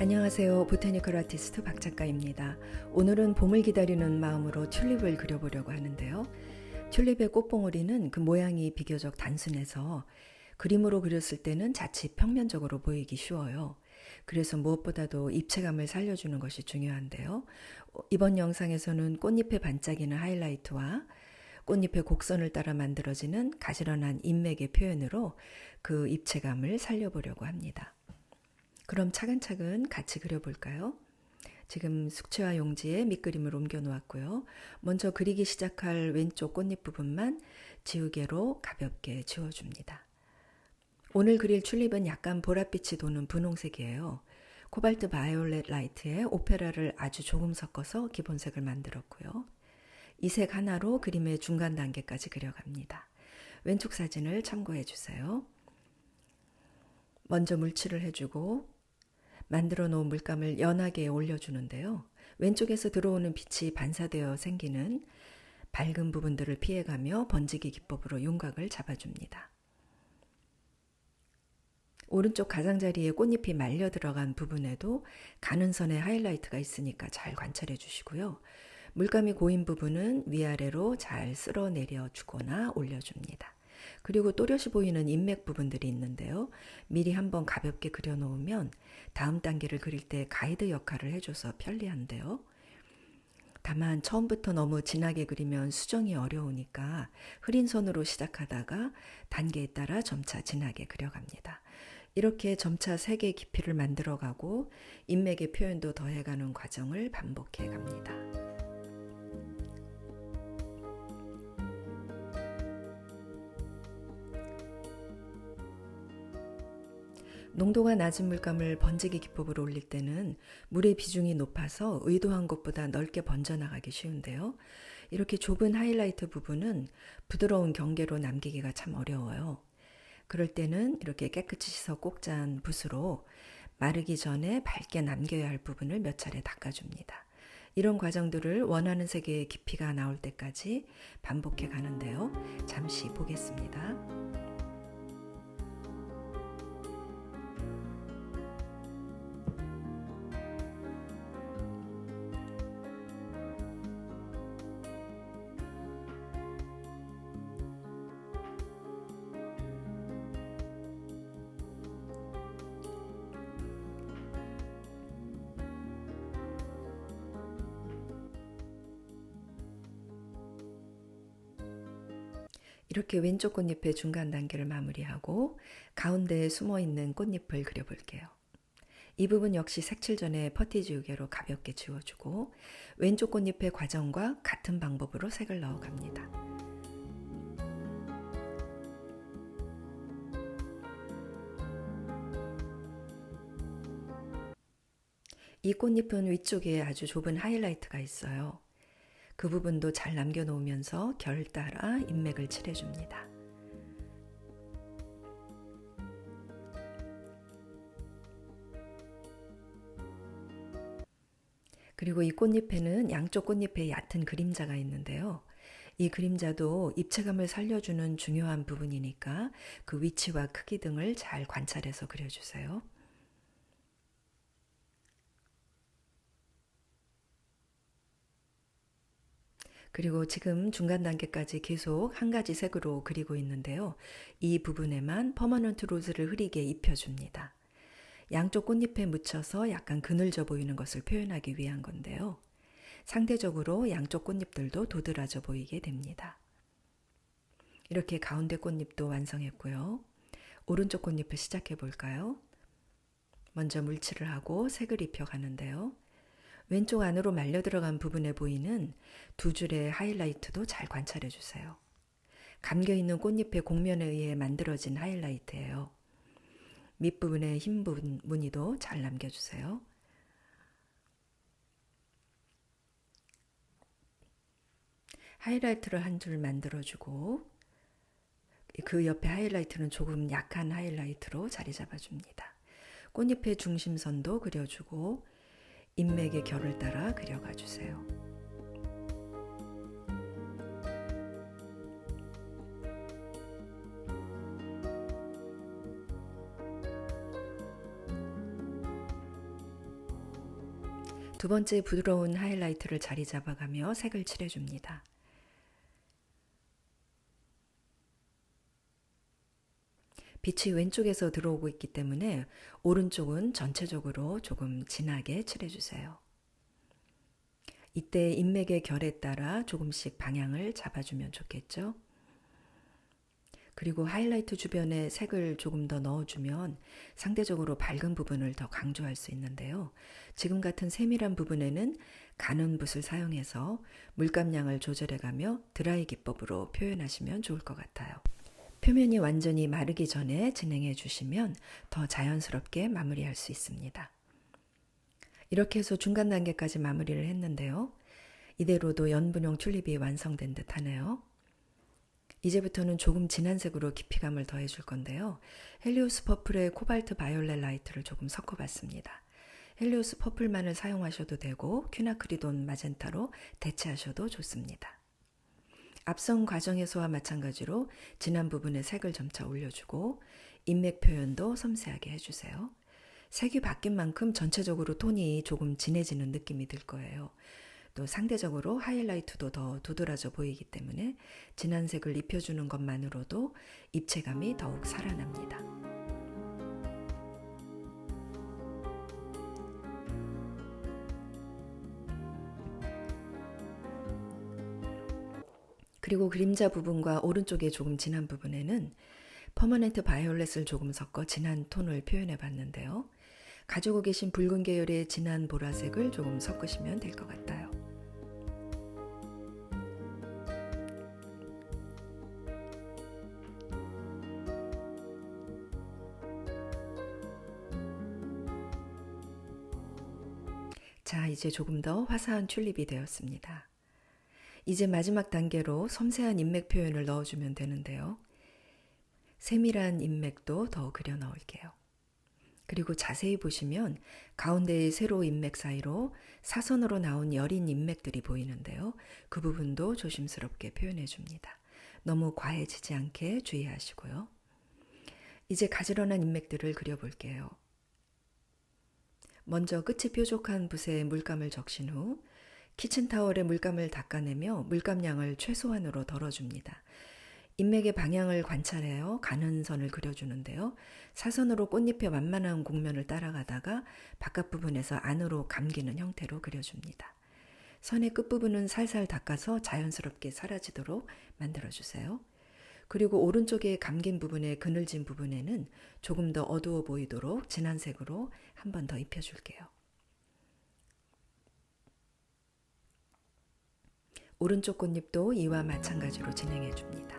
안녕하세요. 보타니컬 아티스트 박 작가입니다. 오늘은 봄을 기다리는 마음으로 튤립을 그려보려고 하는데요. 튤립의 꽃봉오리는 그 모양이 비교적 단순해서 그림으로 그렸을 때는 자칫 평면적으로 보이기 쉬워요. 그래서 무엇보다도 입체감을 살려주는 것이 중요한데요. 이번 영상에서는 꽃잎의 반짝이는 하이라이트와 꽃잎의 곡선을 따라 만들어지는 가지런한 인맥의 표현으로 그 입체감을 살려보려고 합니다. 그럼 차근차근 같이 그려볼까요? 지금 숙취와 용지에 밑그림을 옮겨 놓았고요. 먼저 그리기 시작할 왼쪽 꽃잎 부분만 지우개로 가볍게 지워줍니다. 오늘 그릴 튤립은 약간 보랏빛이 도는 분홍색이에요. 코발트 바이올렛 라이트에 오페라를 아주 조금 섞어서 기본색을 만들었고요. 이 색 하나로 그림의 중간 단계까지 그려갑니다. 왼쪽 사진을 참고해 주세요. 먼저 물칠을 해주고 만들어 놓은 물감을 연하게 올려주는데요. 왼쪽에서 들어오는 빛이 반사되어 생기는 밝은 부분들을 피해가며 번지기 기법으로 윤곽을 잡아줍니다. 오른쪽 가장자리에 꽃잎이 말려 들어간 부분에도 가는 선에 하이라이트가 있으니까 잘 관찰해 주시고요. 물감이 고인 부분은 위아래로 잘 쓸어 내려 주거나 올려줍니다. 그리고 또렷이 보이는 인맥 부분들이 있는데요. 미리 한번 가볍게 그려놓으면 다음 단계를 그릴 때 가이드 역할을 해줘서 편리한데요. 다만 처음부터 너무 진하게 그리면 수정이 어려우니까 흐린 선으로 시작하다가 단계에 따라 점차 진하게 그려갑니다. 이렇게 점차 색의 깊이를 만들어가고 인맥의 표현도 더해가는 과정을 반복해 갑니다. 농도가 낮은 물감을 번지기 기법으로 올릴 때는 물의 비중이 높아서 의도한 것보다 넓게 번져나가기 쉬운데요. 이렇게 좁은 하이라이트 부분은 부드러운 경계로 남기기가 참 어려워요. 그럴 때는 이렇게 깨끗이 씻어 꼭잔 붓으로 마르기 전에 밝게 남겨야 할 부분을 몇 차례 닦아줍니다. 이런 과정들을 원하는 색의 깊이가 나올 때까지 반복해 가는데요. 잠시 보겠습니다. 이렇게 왼쪽 꽃잎의 중간 단계를 마무리하고 가운데에 숨어 있는 꽃잎을 그려볼게요. 이 부분 역시 색칠 전에 퍼티 지우개로 가볍게 지워주고 왼쪽 꽃잎의 과정과 같은 방법으로 색을 넣어갑니다. 이 꽃잎은 위쪽에 아주 좁은 하이라이트가 있어요. 그 부분도 잘 남겨놓으면서 결 따라 인맥을 칠해줍니다. 그리고 이 꽃잎에는 양쪽 꽃잎에 얕은 그림자가 있는데요. 이 그림자도 입체감을 살려주는 중요한 부분이니까 그 위치와 크기 등을 잘 관찰해서 그려주세요. 그리고 지금 중간 단계까지 계속 한 가지 색으로 그리고 있는데요. 이 부분에만 퍼머넌트 로즈를 흐리게 입혀줍니다. 양쪽 꽃잎에 묻혀서 약간 그늘져 보이는 것을 표현하기 위한 건데요. 상대적으로 양쪽 꽃잎들도 도드라져 보이게 됩니다. 이렇게 가운데 꽃잎도 완성했고요. 오른쪽 꽃잎을 시작해 볼까요? 먼저 물칠을 하고 색을 입혀 가는데요. 왼쪽 안으로 말려 들어간 부분에 보이는 두 줄의 하이라이트도 잘 관찰해 주세요. 감겨 있는 꽃잎의 곡면에 의해 만들어진 하이라이트예요. 밑부분의 흰 부분, 무늬도 잘 남겨주세요. 하이라이트를 한 줄 만들어주고 그 옆에 하이라이트는 조금 약한 하이라이트로 자리 잡아줍니다. 꽃잎의 중심선도 그려주고 인맥의 결을 따라 그려가 주세요. 두 번째 부드러운 하이라이트를 자리 잡아가며 색을 칠해줍니다. 빛이 왼쪽에서 들어오고 있기 때문에 오른쪽은 전체적으로 조금 진하게 칠해주세요. 이때 인맥의 결에 따라 조금씩 방향을 잡아주면 좋겠죠. 그리고 하이라이트 주변에 색을 조금 더 넣어주면 상대적으로 밝은 부분을 더 강조할 수 있는데요. 지금 같은 세밀한 부분에는 가는 붓을 사용해서 물감량을 조절해가며 드라이 기법으로 표현하시면 좋을 것 같아요. 표면이 완전히 마르기 전에 진행해 주시면 더 자연스럽게 마무리할 수 있습니다. 이렇게 해서 중간 단계까지 마무리를 했는데요. 이대로도 연분용 튤립이 완성된 듯 하네요. 이제부터는 조금 진한 색으로 깊이감을 더해 줄 건데요. 헬리오스 퍼플에 코발트 바이올렛 라이트를 조금 섞어 봤습니다. 헬리오스 퍼플만을 사용하셔도 되고 퀴나크리돈 마젠타로 대체하셔도 좋습니다. 앞선 과정에서와 마찬가지로 진한 부분에 색을 점차 올려주고 인맥 표현도 섬세하게 해주세요. 색이 바뀐 만큼 전체적으로 톤이 조금 진해지는 느낌이 들 거예요. 또 상대적으로 하이라이트도 더 두드러져 보이기 때문에 진한 색을 입혀주는 것만으로도 입체감이 더욱 살아납니다. 그리고 그림자 부분과 오른쪽에 조금 진한 부분에는 퍼머넨트 바이올렛을 조금 섞어 진한 톤을 표현해 봤는데요. 가지고 계신 붉은 계열의 진한 보라색을 조금 섞으시면 될 것 같아요. 자, 이제 조금 더 화사한 튤립이 되었습니다. 이제 마지막 단계로 섬세한 인맥 표현을 넣어주면 되는데요. 세밀한 인맥도 더 그려 넣을게요. 그리고 자세히 보시면 가운데의 세로 인맥 사이로 사선으로 나온 여린 인맥들이 보이는데요. 그 부분도 조심스럽게 표현해 줍니다. 너무 과해지지 않게 주의하시고요. 이제 가지런한 인맥들을 그려볼게요. 먼저 끝이 뾰족한 붓에 물감을 적신 후 키친타월에 물감을 닦아내며 물감량을 최소한으로 덜어줍니다. 인맥의 방향을 관찰해요. 가는 선을 그려주는데요. 사선으로 꽃잎의 완만한 곡면을 따라가다가 바깥 부분에서 안으로 감기는 형태로 그려줍니다. 선의 끝부분은 살살 닦아서 자연스럽게 사라지도록 만들어주세요. 그리고 오른쪽에 감긴 부분의 그늘진 부분에는 조금 더 어두워 보이도록 진한 색으로 한 번 더 입혀줄게요. 오른쪽 꽃잎도 이와 마찬가지로 진행해 줍니다.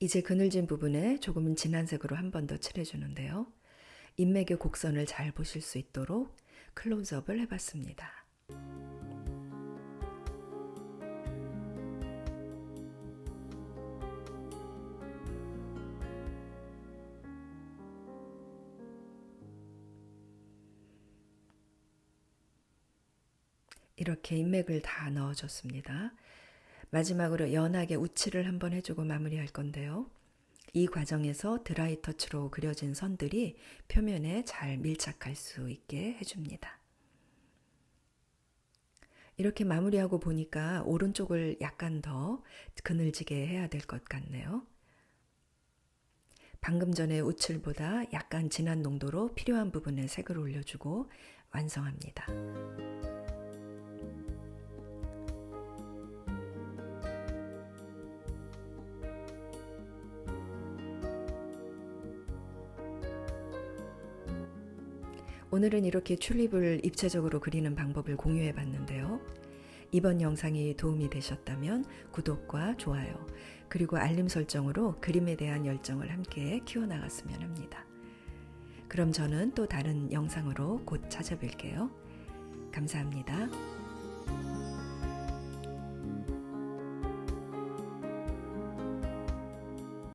이제 그늘진 부분에 조금은 진한 색으로 한 번 더 칠해주는데요. 인맥의 곡선을 잘 보실 수 있도록 클로즈업을 해봤습니다. 이렇게 인맥을 다 넣어줬습니다. 마지막으로 연하게 우치를 한번 해주고 마무리할 건데요. 이 과정에서 드라이 터치로 그려진 선들이 표면에 잘 밀착할 수 있게 해줍니다. 이렇게 마무리하고 보니까 오른쪽을 약간 더 그늘지게 해야 될 것 같네요. 방금 전에 우칠보다 약간 진한 농도로 필요한 부분에 색을 올려주고 완성합니다. 오늘은 이렇게 튤립을 입체적으로 그리는 방법을 공유해 봤는데요. 이번 영상이 도움이 되셨다면 구독과 좋아요, 그리고 알림 설정으로 그림에 대한 열정을 함께 키워나갔으면 합니다. 그럼 저는 또 다른 영상으로 곧 찾아뵐게요. 감사합니다.